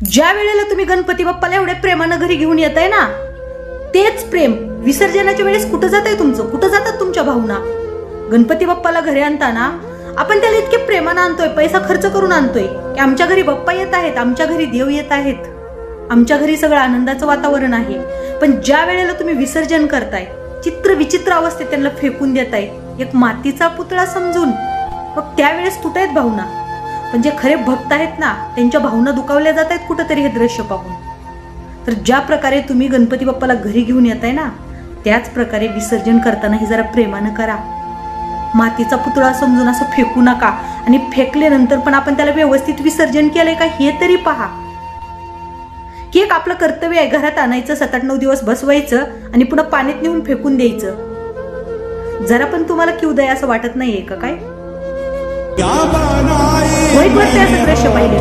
ज्या वेळेला तुम्ही गणपती बाप्पाला एवढ्या प्रेमानं घरी घेऊन येत आहे ना तेच प्रेम विसर्जनाच्या वेळेस कुठं जात आहे तुमचं? कुठं जातात तुमच्या भावना? गणपती बाप्पाला घरी आणताना आपण त्याला इतके प्रेमानं आणतोय पैसा खर्च करून आणतोय की आमच्या घरी बाप्पा येत आहेत आमच्या घरी देव येत आहेत. आमच्या घरी सगळं आनंदाचं वातावरण आहे. पण ज्या वेळेला तुम्ही विसर्जन करताय चित्र विचित्र अवस्थेत त्यांना फेकून देताय एक मातीचा पुतळा समजून मग त्यावेळेस तुटत भावना. पण जे खरे भक्त आहेत ना त्यांच्या भावना दुखावल्या जात आहेत कुठंतरी हे दृश्य पाहून. तर ज्या प्रकारे तुम्ही गणपती बाप्पाला घरी घेऊन येताय ना त्याच प्रकारे विसर्जन करतानाही जरा प्रेमानं करा. मातीचा पुतळा समजून असं फेकू नका आणि फेकल्यानंतर पण आपण त्याला व्यवस्थित विसर्जन केलंय का हे तरी पहा. की एक आपलं कर्तव्य आहे घरात आणायचं सात आठ नऊ दिवस बसवायचं आणि पुन्हा पाण्यात नेऊन फेकून द्यायचं. जरा पण तुम्हाला किवदय असं वाटत नाहीये का काय? वाईट वाटतंय असं दृश्य पाहिलं